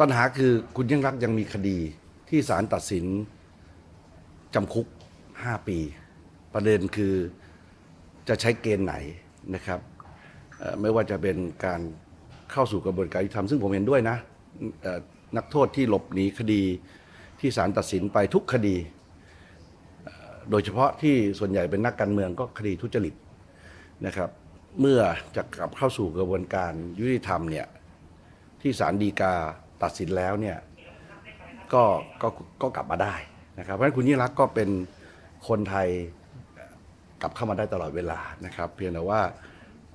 ปัญหาคือคุณยิ่งรักยังมีคดีที่ศาลตัดสินจำคุก 5 ปี ประเด็นคือจะใช้เกณฑ์ไหนนะครับไม่ว่าจะเป็นการเข้าสู่กระบวนการยุติธรรมซึ่งผมเห็นด้วยนะนักโทษที่หลบหนีคดีที่ศาลตัดสินไปทุกคดี โดยเฉพาะที่ส่วนใหญ่เป็นนักการเมืองก็คดีทุจริตนะครับ เมื่อจะกลับเข้าสู่กระบวนการยุติธรรมเนี่ยที่ศาลฎีกา ตัดสินแล้วเนี่ยก็ก็ก็กลับมาได้นะครับเพราะฉะนั้นคุณยิ่งรักษ์ก็เป็นคนไทยกลับเข้ามาได้ตลอดเวลานะครับ เพียงแต่ว่า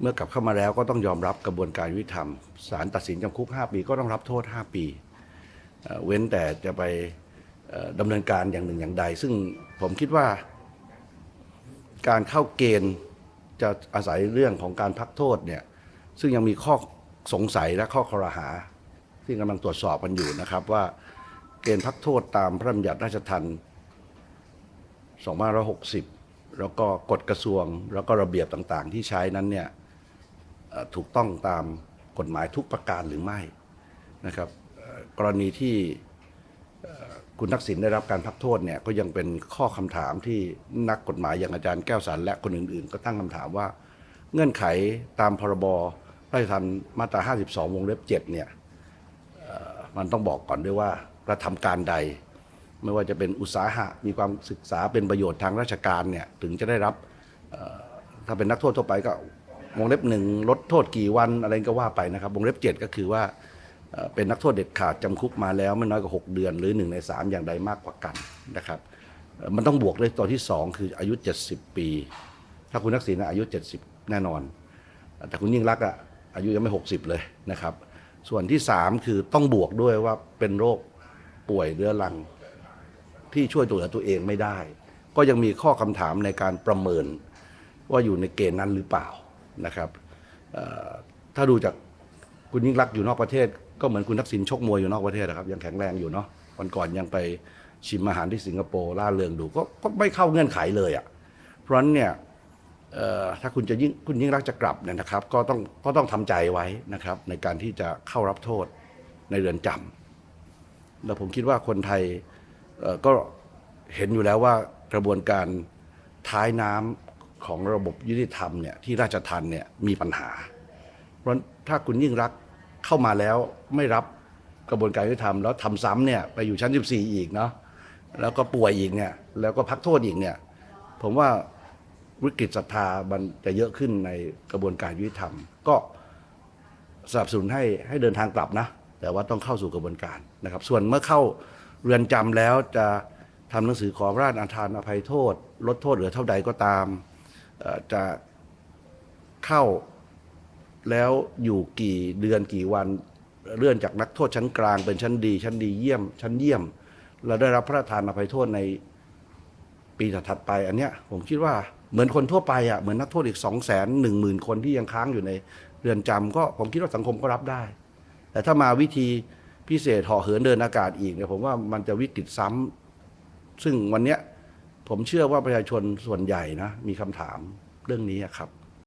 เมื่อกลับเข้ามาแล้วก็ต้องยอมรับกระบวนการยุติธรรมศาลตัดสินจำคุก 5 ปีก็ต้องรับโทษ 5 ปี เว้นแต่จะไปดำเนินการอย่างหนึ่งอย่างใด ซึ่งผมคิดว่าการเข้าเกณฑ์จะอาศัยเรื่องของการพักโทษเนี่ยซึ่งยังมีข้อสงสัยและข้อคอรหา ที่กำลังตรวจสอบกันอยู่นะครับ ว่าเกณฑ์พักโทษตามพระราชบัญญัติราชทัณฑ์2560 แล้วก็กฎกระทรวง แล้วก็ระเบียบต่างๆ ที่ใช้นั้นเนี่ยถูกต้องตามกฎหมายทุกประการหรือไม่นะครับกรณีที่คุณทักษิณได้รับการพักโทษเนี่ยก็ยังเป็นข้อคำถามที่นักกฎหมายอย่างอาจารย์แก้วสารและคนอื่นๆ ก็ตั้งคำถามว่า เงื่อนไขตามพรบราชทัณฑ์มาตรา 52 วงเล็บ 7 เนี่ยเอ่อ มันต้องบอกก่อนด้วยว่ากระทำการใด ไม่ว่าจะเป็นอุตสาหะมีความศึกษาเป็นประโยชน์ทางราชการเนี่ยถึงจะได้รับถ้าเป็นนักโทษทั่วไปก็วงเล็บหนึ่งลดโทษกี่วันอะไรก็ว่าไปนะครับวงเล็บ 7 ก็คือว่าเป็นนักโทษเด็ดขาดจำคุกมาแล้วไม่น้อยกว่า6เดือน หรือ 1 ใน 3 อย่างใดมากกว่ากันนะครับมันต้องบวกด้วยตัวที่ 2 คืออายุ 70 ปี ถ้าคุณทักษิณน่ะอายุ 70 แน่นอน แต่คุณยิ่งรักอะอายุยังไม่ 60 เลยนะครับ ส่วนที่3คือต้องบวกด้วยว่าเป็นโรคป่วยเรื้อรัง ที่ช่วยตัวเหลือตัวเองไม่ได้ ก็ยังมีข้อคำถามในการประเมินว่าอยู่ในเกณฑ์นั้นหรือเปล่านะครับถ้าดูจากคุณยิ่งรักอยู่นอกประเทศ ก็เหมือนคุณทักษิณชกมวยอยู่นอกประเทศนะครับ ยังแข็งแรงอยู่เนาะวันก่อนยังไปชิมอาหารที่สิงคโปร์ล่าเริงดูก็ก็ไม่เข้าเงื่อนไขเลยอะ่ะเพราะนั้นเนี่ย ถ้าคุณจะยิ่งคุณยิ่งรักจะกลับเนี่ยนะครับ ก็ต้องก็ต้องทำใจไว้นะครับ ในการที่จะเข้ารับโทษในเรือนจำแล้วผมคิดว่าคนไทยก็เห็นอยู่แล้วว่ากระบวนการท้ายน้ำของระบบยุติธรรมเนี่ยที่ราชทันเนี่ยมีปัญหา เพราะถ้าคุณยิ่งรักเข้ามาแล้วไม่รับกระบวนการยุติธรรมแล้วทำซ้ำเนี่ยไปอยู่ชั้น 14 อีกเนาะแล้วก็ป่วยอีกเนี่ยแล้วก็พักโทษอีกเนี่ยผมว่า วิกฤตศรัทธามันจะเยอะขึ้นในกระบวนการยุติธรรม ก็สนับสนุนให้ให้เดินทางกลับนะ แต่ว่าต้องเข้าสู่กระบวนการนะครับ ส่วนเมื่อเข้าเรือนจำแล้วจะทำหนังสือขอพระราชทานอภัยโทษ ลดโทษเหลือเท่าใดก็ตามจะเข้าแล้วอยู่กี่เดือนกี่วันเลื่อนจากนักโทษชั้นกลางเป็นชั้นดี ชั้นดีเยี่ยม ชั้นเยี่ยม เราได้รับพระราชทานอภัยโทษในปีถัดไป อันเนี้ยผมคิดว่า เหมือนคนทั่วไปอะเหมือนนักโทษอีกสองแสนหนึ่งหมื่นคนที่ยังค้างอยู่ในเรือนจำก็ผมคิดว่าสังคมก็รับได้ แต่ถ้ามาวิธีพิเศษห่อเหินเดินอากาศอีกเนี่ยผมว่ามันจะวิกฤตซ้ำซึ่งวันเนี้ยผมเชื่อว่าประชาชนส่วนใหญ่นะมีคำถามเรื่องนี้ครับ